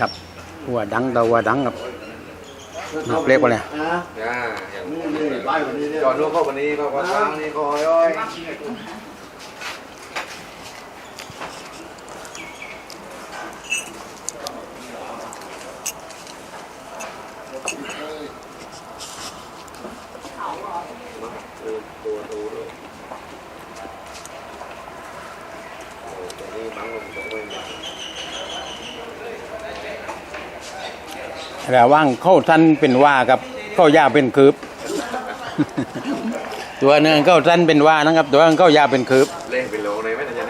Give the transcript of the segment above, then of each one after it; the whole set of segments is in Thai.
ครับหัวดังเตาหัวดังครับนับเล็กกว่าเลยอ่าอย่างจอดลูกเข้าวันนี้ก็ว่าทางนี้ก็ย้อยตัวดูด้วยโอ้ตัวนี้บังลงตรงไปเนี่ย ระว่างเข้าสั้นเป็นว่ากับเข้ายาเป็นคืบ ตัวหนึงเข้าสั้นเป็นว่านะครับ ตัวนึงเข้ายาเป็นคืบเล่นเป็นโลเลยไหมนะจ๊ะ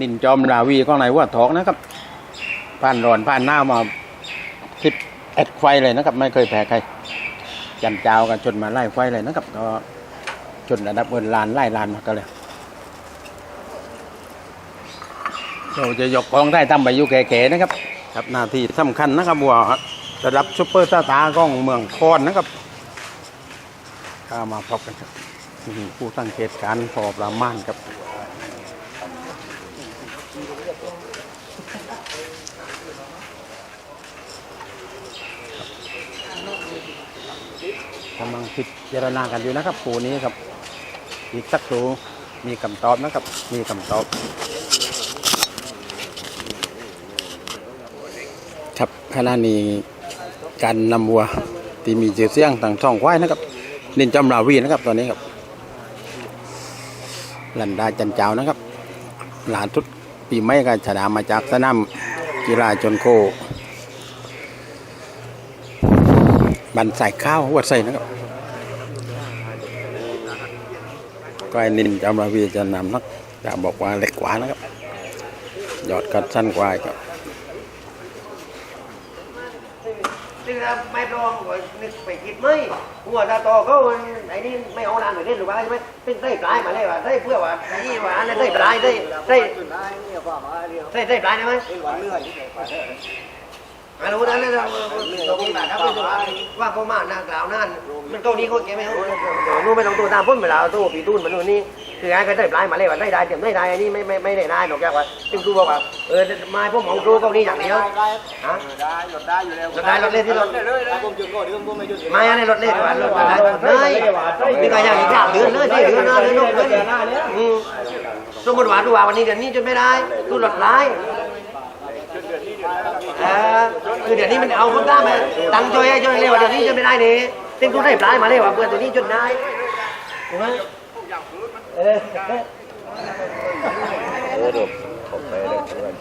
นินจอมราวีก็ไหนว่าทองนะครับผ่านร้อนผ่านหน้ามาทิปแอดไฟเลยนะครับ ไม่เคยแพ้ใครจันเจ้ากันจนมาไล่ไฟเลยนะครับ ก็จนระดับเงินล้านไล่ล้านมากันเลย เราจะยกกองได้ทำไปอยู่แก่ๆนะครับ ครับหน้าที่สำคัญนะครับว่าระดับซุปเปอร์สตาร์ของเมืองคอนนะครับก็มาพบกันครับผู้สังเกตการพอประมาณครับกำลังพิจารณากันอยู่นะครับครูนี้ครับ อีกสักครู่มีคำตอบนะครับ มีคำตอบ ครับ ขณะนี้การนำวัวที่มีชื่อเสียงต่างช่องควายนะครับนินจำราวีนะครับตอนนี้ครับลันดาจันเจ้านะครับ หลานทุดปีไม่ก็ชนะมาจากสนามกีฬาจนโค บันใส่ข้าวหัวใส่นะครับก็ไอ้นินจำราวีจะนำนักจะบอกว่าเล็กกว่านะครับ ยอดกัดสั้นกว่าครับ ซึ่งถ้าไม่พร้อมก็นึกไปคิดไม่หัวตาโตเขาไอ้นี่ไม่เอานานไปเล่นหรือว่าใช่ไหมซึ่งได้ปลายมาเลยว่าได้เพื่อว่าไอ้นี่ว่าอันนั้นได้ปลายได้ได้ได้ได้ปลายได้ไหม อ่ารู้นั้นนะตรงนี้แบบครับว่าเขามาหน้ากล่าวนั่นมันเกานี้เขาแกไม่เอานู่นไม่ต้องตัวตามพ้นเวลาตัวปีตุ้นมันนู่นนี่คือไอ้ก็ได้ปลายมาเลยว่าได้ได้เต็มได้ได้อันนี้ไม่ไม่ไม่ได้ได้นอกจากว่าซึ่งครูบอกว่าเออมาพวกของครูเกานี้อย่างเดียวฮะได้หยดได้อยู่แล้วรถได้รถเล่นที่รถผมจุดก่อนเรื่องผมไม่จุดมาในรถเล่นว่ารถได้รถได้นี่ก็อย่างอีกอย่างเดือนเลยที่เดือนหน้าเดือนนอกเลยอืมสมมติว่าดูว่าวันนี้เดือนนี้จนไม่ได้ดูรถร้ายเออคือเดี๋ยวนี้มันเอาคนตามมาตังค์ช่วยให้ช่วยเร็วเดี๋ยวนี้จนไม่ได้นี่ซึ่งกูได้ปลายมาเลยว่าเพื่อนตัวนี้จนได้ถูกไหมเออโอ้โหผมไปเลยเพื่อน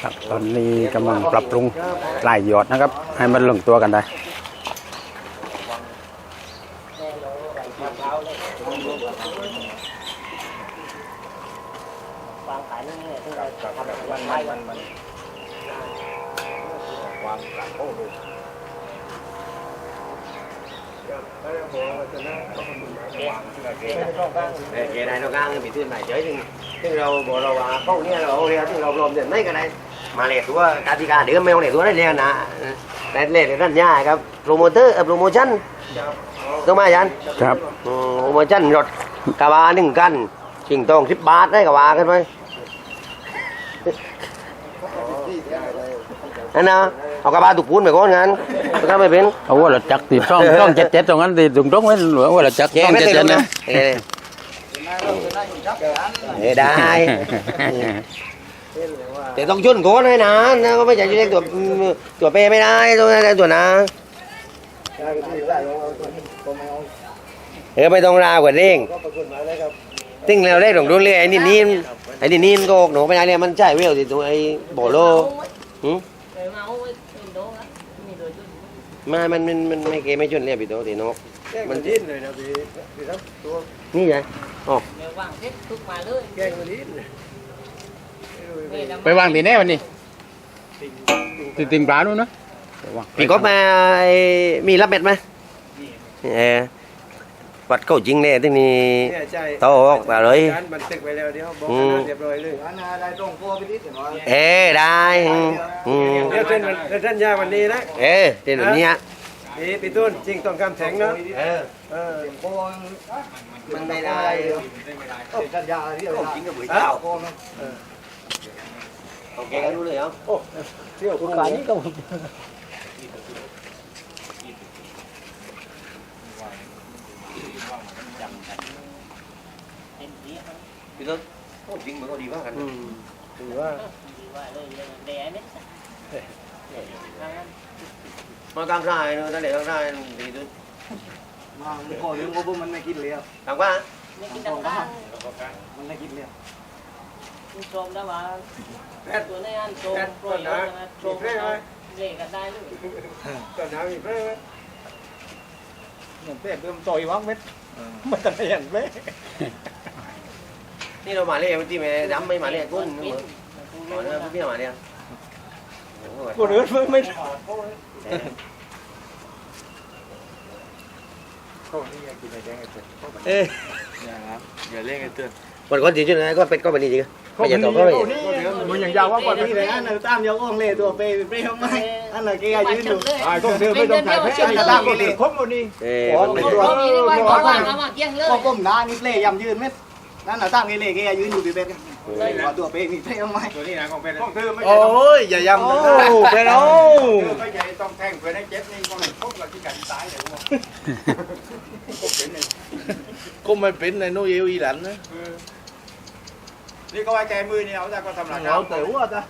ครับตอนนี้กำลังปรับปรุงลายยอดนะครับ ให้มันลงตัวกันได้ เออเกได้เรากางมีตื้นใหม่เฉยซึ่งซึ่งเราบอกเราว่าเขาเนี่ยเราเอาเรียซึ่งเรารวมเดือนไม่กันได้มาเลยตัวกติกาเดือนไม่เอาเลยตัวได้เลยนะแต่เลยนั่นยากครับโปรโมเตอร์โปรโมชั่นต้องมายันครับอืมโปรโมชั่นรถกระบะหนึ่งกันชิงตองสิบบาทได้กระบะกันไหม นั่นนะเอากระบะถูกปูนไปก่อนงั้นถ้าไม่เป็นเอาว่ารถจักรติดช่องช่องเจ็ดเจ็ดตรงนั้นติดตรงตรงนั้นหรือว่ารถจักรเจ๊ช่องไม่เจ็ดติดเจ็ดนะนะเออเออได้แต่ต้องชุ่นก่อนเลยนะนะก็ไม่ใช่จะเรียกตัวตัวเปไม่ได้ตัวนั้นตัวนะเออไม่ต้องรากว่าเร่งติ้งแล้วได้หลงรุ่นเลยไอ้นี่นี่ไอ้นี่นี่ก็หนูไม่ได้เลยมันใช่เวลสิตัวไอ้โบโลหืม มามันมันมันไม่เกไม่ชุ่นเลยพี่โตตีนกมันดิ้นเลยนะพี่พี่ครับตัวนี่ไงอ๋อวางเพชรทุกมาเลยแกงมันดิ้นไปวางตีแน่วันนี้ติดติงปลานู่นนะไปวางพี่ก็มาไอ้มีรับเบ็ดไหมเออ วัดเข้าจริงเนี่ยที่นี่เนี่ยใช่โตออกมาเลยการบันทึกไว้แล้วเดี๋ยวบอกอืมเรียบร้อยเลยอันได้ตรงโพไปดิ้นเห็นไหมเออได้อืมอืมเดี๋ยวเส้นมันเส้นยาวันนี้นะเออเดี๋ยวนี้ฮะพี่พี่ตุ้นจริงต้องการแทงนะเออเออโกงมันไม่ได้เสียกันยาที่เอาจริงกับบุ๋ยเจ้าเจ้าโกงนะโอเคกันรู้เลยเหรอเที่ยวคุณการนี้ก็ พี่ต้นโอ้จริงมันก็ดีมากกันถือว่ามากลางรายเนอะทะเลกลางรายดีด้วยมามันก็ยังก็มันไม่กินเลยครับถามว่าไม่กินน้ำตาลมันไม่กินเลยคุณชมได้ว่าตัวในอันชมโปรยนะชมเล่กันได้เลยตอนน้ำมีเพื่อนมันเพื่อนเพิ่มต่อยวังเม็ดมันจะไม่อย่างเม็ด นี่เรามาเรียกที่แม่ดำไม่มาเรียกกุ้นอ๋อเนี่ยพี่มาเรียกคนอื่นไม่เอ๊ะอย่าครับอย่าเล่นไอ้เตือนวันก่อนจริงๆนะก็เป็นก็เป็นจริงไม่ใช่ตัวก็ไม่มันอย่างยาวว่าก่อนพี่เลยอันนั้นตามยาวอ่องเลยตัวเปย์เปย์ทำไมอันนั้นแกยืนอยู่ไอ้ต้องเดินไม่ต้องถ่ายแพ้อันนี้ตามก็เลยครบหมดนี่เอ้ยเขามีได้ว่าเขาวางเอามาเกี้ยงเลยก็ก้มหน้านี่เปย์ยำยืนเม็ด นั่นน่ะตามเกเรแกยืนอยู่พี่เบ็ดตัวเปย์นี่เปย์ทำไมตัวนี้นะของเป็นของเธอไม่โอ้ยอย่าย้ำนะไปแล้วไม่ใช่ต้องแทงเพื่อนให้เจ็บนี่ก็เลยพบกับที่กันตายเลยว่าก็เป็นเลยก็ไม่เป็นในโนเอลอีหลันนะ นี่ก็ว่าแกมือนี่เอาแต่ก็ทำหลักเอาแต่ว่าจ้ะ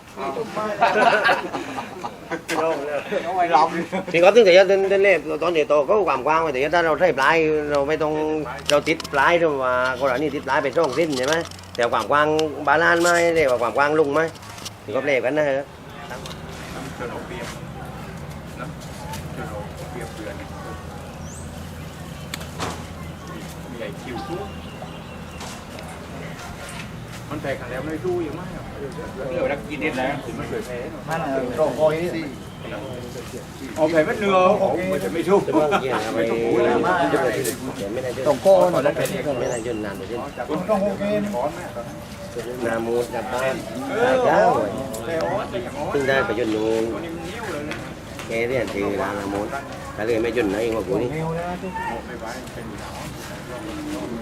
เอาไว้ลำ thì có tiếng thì đến đến lên tón để tổ có quảng quang thì ta đâu thấy lái đâu phải tông đâu tít lái đâu mà có là như tít lái phải trong tin vậy mấy theo quảng quang bà lan mai để quảng quang lùng mấy thì có lệ cái này เชิ มันแตกกันแล้วไม่สู้ยังม่ครับเดี๋ยวนักกินเด็ดแล้วมันเคยแพ้ มันตรงคอยนี่สิเอาแพ้ไม่เนื้อมันจะไม่สู้ tổng cô nó đất mấy này dân làm được chứ ต้องโอเค nam mô đà ba đại giáo rồi tương đa phải dân luôn ตัวนี้มันนิ้วเลยนเร็นะทุกไม่ไหวเป็นหนาวมันร้อนลงหัวบอกให้พี่หัวจุนที่ยาวก็มีหัวนี้จนนานาก็ต้องรอนาก็เป็นอย่างนาไม่ไม่อะไรต่างกันต่างกันไม่หวังไรไม่มาดูเอาวัดไหนามันตรงเบนี่เลยเขาบอกว่ามันไม่เบเลยไม่ได้ตะเกียวกิน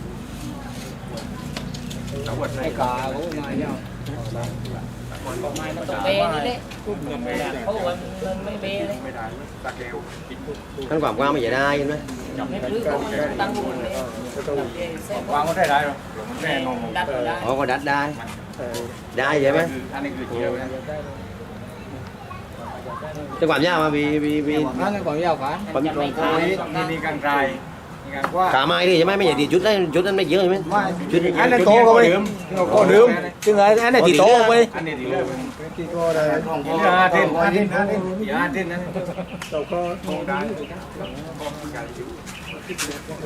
น quảng quang bây giờ đây chứ mấy ไม่ปลื้มมันตั้งบุญเลยวางก็ได้ได้หรอมันแน่นอนดัดได้ Ồ có đắt đai Đai vậy mấy อันนี้คือเจียวนะ Cái quản nhau mà vì vì vì นั่นของยา วขา Bấm จะไม่ tròn ตายนี่มีการกลายมีการว่า Cả mai đi chứ mấy bây giờ thì chút đấy chút đấy mấy dữ rồi mấy Chút đấy อันนั้นโตก็ไปก็ดื่มจึงไงอันนี้ติดโตไปอันนี้ดีเลยที่ก็ได้ของอย่าอาทิตย์อาทิตย์อาทิตย์อย่าอาทิตย์นะเราก็โตได้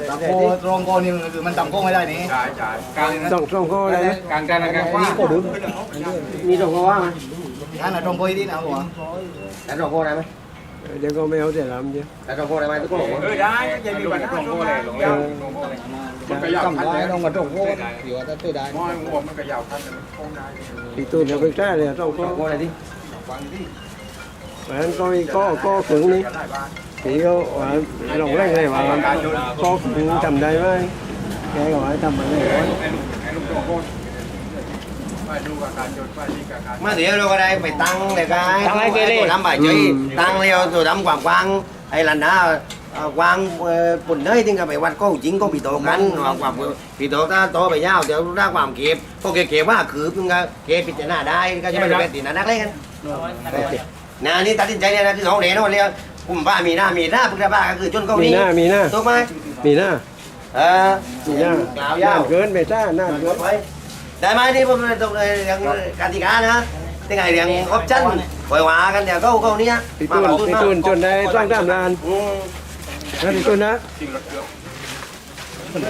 ตำโกตรงโกนี่คือมันตำโกไม่ได้นี่จ่ายจ่ายการต้องตรงโกได้การการการว่าก็ดื่ม Đi đâu có quá mà อันนั้นตรงโกที่นะหัว Đánh đâu có đây mấy เดี๋ยวก็ไม่ เอาเสียลำเดียว Đánh đâu có đây mấy tức เออได้ยังมีบัตรตรงโก้เลยลงยาวมันก็ยาวพันเลยต้องมาตรงโกเดี๋ยวจะตื้อได้มอยหัว มันก็ยาวพันเลยโค้งได้ที่ตู้เดี๋ยวไปแก้เลยต้องโก Đâu có đây đi วางที่เพราะฉะนั้นก็ก็ก็ถึงนี้ได้บ้าน thì có phải lòng lanh này mà có cũng cầm đây với cái gọi tầm ở ไอ้ đây ลูกไอ้ลูกตัวโก้ไปดูการจดไปที่การ Mà thì đâu có đây phải tăng này cái Tăng cái kia đi. Tôi đâm bài chơi Tăng leo rồi đâm quảng quang Hay là nó quang bùn nơi thì phải quạt có chính có bị tổ cắn hoặc hoặc bị tổ ta tổ phải nhau thì ra quảng kịp có cái kịp ว่าคือเพิ่งก็เก็บพิจารณาได้ก็จะไม่เป็นติดนักเล่นนะนี่ตัดสินใจเนี่ยนะคือเขาเหรียญเขาเรียกกลุ่มบ้ามีหน้ามีหน้าพุทธบ้าก็คือจนเกาหลีมีหน้ามีหน้า ถูกไหมมีหน้าเออมีหน้า กล่าวยาว เกินไปซ่าหน้าเกินไป ได้ไหมที่ผมตรงเลยเรื่องกติกานะที่ไงเรื่องออปชั่นปล่อยว่ากันเดี๋ยวเขาเขาเนี้ยพี่ตุนพี่ตุนจนได้สร้างตามลานอืมนะพี่ตุนนะสิ่งรถเกือบเมัน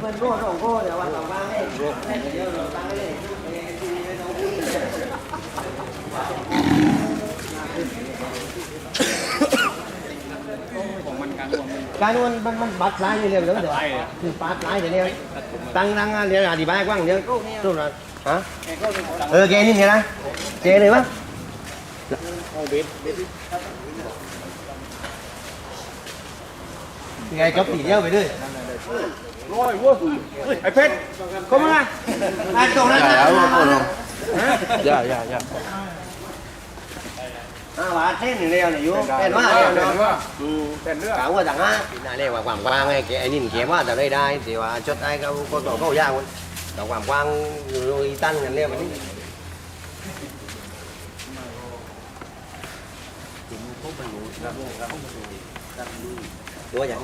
เป็นโรคของโก้เดี๋ยววันต่อมาให้เดี๋ยวเราตั้งเลย การนวลมันมันบัดร้ายเร็วๆเดี๋ยวเดี๋ยวคือบัดร้ายเดี๋ยวนี้ตั้งตั้งเดี๋ยวอธิบายกว้างเดี๋ยวสู้หน่อยฮะเออแกนี่ไงนะแกเลยมั้ยไงจบตีเดียวไปด้วยร้อยวัวไอ้เพชรเข้ามาไอ้ตรงนั้นนะอย่าอย่าอย่า อ่าว่าเส้นเร็วเนี่ยอยู่เป็นว่าเต้เร็วนเนาะเรือเต้นเรือถามว่าต่างอะน่าเรียกว่าความกว้างไงแกไอ้นี่เขียนว่าแต่ได้ได้แต่ว่าชดได้เขาก็ต่อเข้ายากมันแต่ความกว้างอยู่อีตั้นกันเรียกมันนี่ตัวอย่าง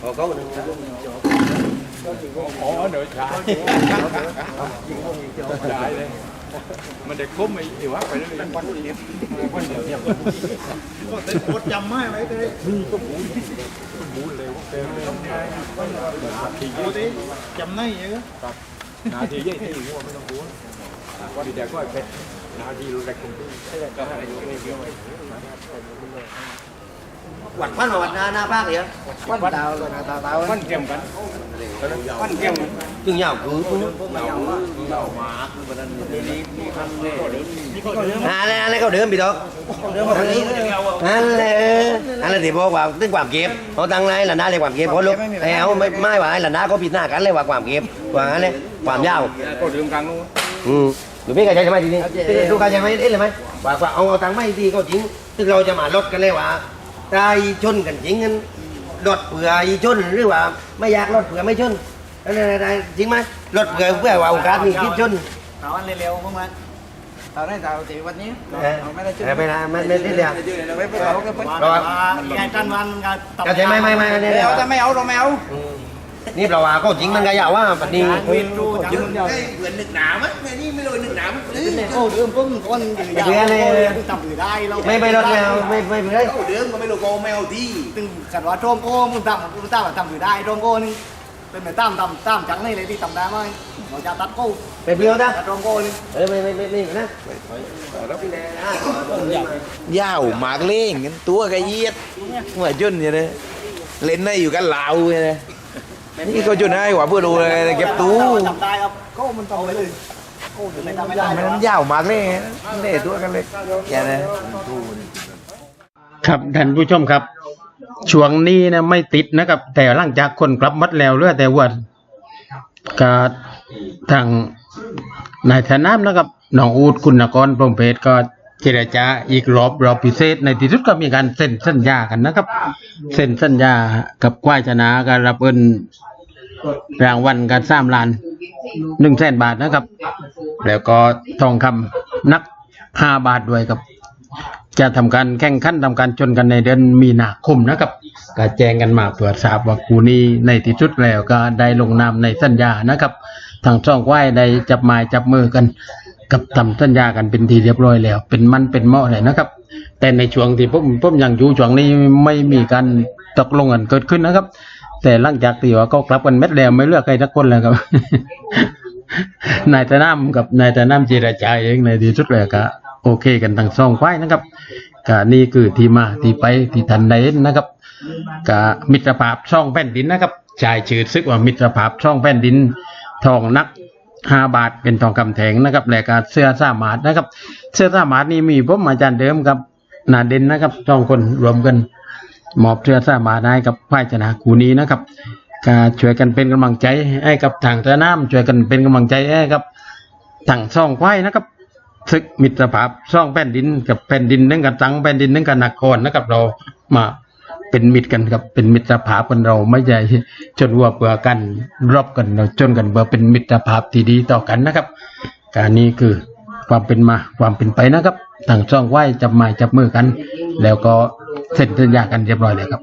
พอเขาหนึ่งอ๋อเดี๋ยวช้าได้เลย มันเด็กคุ้มไอ้ไอ้วะไปแล้วเลยวันเดียววันเดียวเนี่ยกดจำไม่ไว้เลยบูนบูนเลยว่าเต็มนาทีดูดิจำได้ยังนาทีเยี่สิบหัวไม่ต้องบูนวันเดียวก็ไอ้เพชรนาทีรู้แรกคุ้มที่ก็ให้ไม่เยอะ วัดพันมาวัดหน้าหน้าภาคเลยวันดาวดาวดาววันเกี่ยมกันวันเกี่ยมกันจึงยาวคือคุณอะไรอะไรเขาเดิมพี่ดอกอะไรอะไรที่บอกว่าตึ้งความเก็บเขาตั้งไรหลันดาเรียกความเก็บเพราะลูกแล้วไม่ไม่ว่าหลันดาเขาผิดหน้ากันเลยว่าความเก็บว่าอะไรความยาวก็ดื่มกลางนู้นอืมหรือไม่เข้าใจใช่ไหมทีนี้ดูเข้าใจไหมเอ๊ะเลยไหมว่าว่าเอาเอาตังค์ไม่ดีก็จริงซึ่งเราจะมาลดกันเลยว่า ถ้าอีชนกันจริงกันลดเผื่ออีชนหรือว่าไม่อยากลดเผื่อไม่ชนอะไรอะไรจริงไหมลดเผื่อเพื่อว่าโอกาสมีคิดชนถามวันเร็วๆพวกมันตอนนี้ถามตีวันนี้เออไม่ได้ชื่อไม่ได้ไม่ไม่ได้เรียกไม่ไปเอาก็ไปเพราะว่าไงจันวันก็เข้าใจไหมไม่ไม่ไม่ได้เรียกจะไม่เอาเราไม่เอา นี่เราว่าก็จริงมันก็อยากว่าปนี้ดูจังเหมือนหนึกหนามั้ยแม่นี่ไม่รู้หนึกหนามั้ยหรือโอ้เดิมพุ่งคนยาวจำได้เราไม่ไปลดไม่เอาไม่ไม่ไม่ได้เอาเดิมก็ไม่รู้ก็ไม่เอาที่ตึงกันว่าโจมโก้มึงตำมึงตั้มทำอยู่ได้โจมโก้นี่เป็นเหมือนตำตำตำจังนี่เลยที่ตำได้ไหมเราจะตัดโก้ไปเปรี้ยวนะตัดโจมโก้นี่เออไม่ไม่ไม่ไม่นะยาวหมากเล่งตัวกระเยียดหัวจุนอย่างนี้เล่นได้อยู่กันเหลาอย่าง นี้นี่ก็จุนให้ว่าเพื่อดูเลยเก็บตู้จำได้ครับโก้มันตรงไปเลยโก้ถึงไม่ทำไม่ได้มันยาวหมากเล่งเล่ตัวกันเลยแกนะครับท่านผู้ชมครับ ช่วงนี้นะไม่ติดนะครับ แต่หลังจากคนกลับมัดแล้วเหลือแต่ว่าก็ทางนายธนามนะครับน้องอูดคุณนกรพรหมเพชรก็ เจรจาอีกรอบรอบพิเศษ ในที่สุดก็มีการเซ็นสัญญากันนะครับเซ็นสัญญากับควายชนะการรับเงินรางวัลการสร้างลานหนึ่งแสนบาทนะครับ แล้วก็ทองคำนักห้าบาทด้วยครับ จะทำการแข่งขันทำการชนกันในเดือนมีนาคมนะครับก็แจ้งกันมาเพื่อทราบว่าคู่นี้ในที่สุดแล้วก็ได้ลงนามในสัญญานะครับทางช่องไหว้ได้จับไม้จับมือกัน กับทำสัญญากันเป็นทีเรียบร้อยแล้ว เป็นมันเป็นเหมาะเลยนะครับ แต่ในช่วงที่ผมผมยังอยู่ช่วงนี้ไม่มีการตกลงกันเกิดขึ้นนะครับ แต่หลังจากที่ว่าก็กลับกันเม็ดแล้วไม่เลือกใครทักคนแล้วครับนายตะน้ำกับนายตะน้ำเจรจาเองในที่สุดแล้วก็โอเคกันทั้งสองฝ่ายนะครับก็นี่คือที่มาที่ไปที่ทันได้นนะครับก็มิตรภาพช่องแผ่นดินนะครับชายชื่อซึกว่ามิตรภาพช่องแผ่นดินทองนัก ห้าบาทเป็นทองคำแถงนะครับและก็เสื้อสามารถนะครับ เสื้อสามารถนี่มีผมอาจารย์เดิมกับนาเด่นนะครับสองคนรวมกันมอบเสื้อสามารถให้กับฝ่ายชนะคูนี้นะครับก็ช่วยกันเป็นกำลังใจให้กับทางเรือน้ำช่วยกันเป็นกำลังใจให้กับทางซ่องควายนะครับศึกมิตรภาพซ่องแผ่นดินกับแผ่นดินนั่งกันตังแผ่นดินนั่งกันนครนะครับเรามา เป็นมิตรกันครับ เป็นมิตรภาพกันเราไม่ใช่จนวัวเบื่อกันรบกันเราจนกันเบื่อเป็นมิตรภาพที่ดีต่อกันนะครับ การนี้คือความเป็นมาความเป็นไปนะครับทางช่องไหวจับไม้จับมือกัน แล้วก็เซ็นสัญญากันเรียบร้อยเลยครับ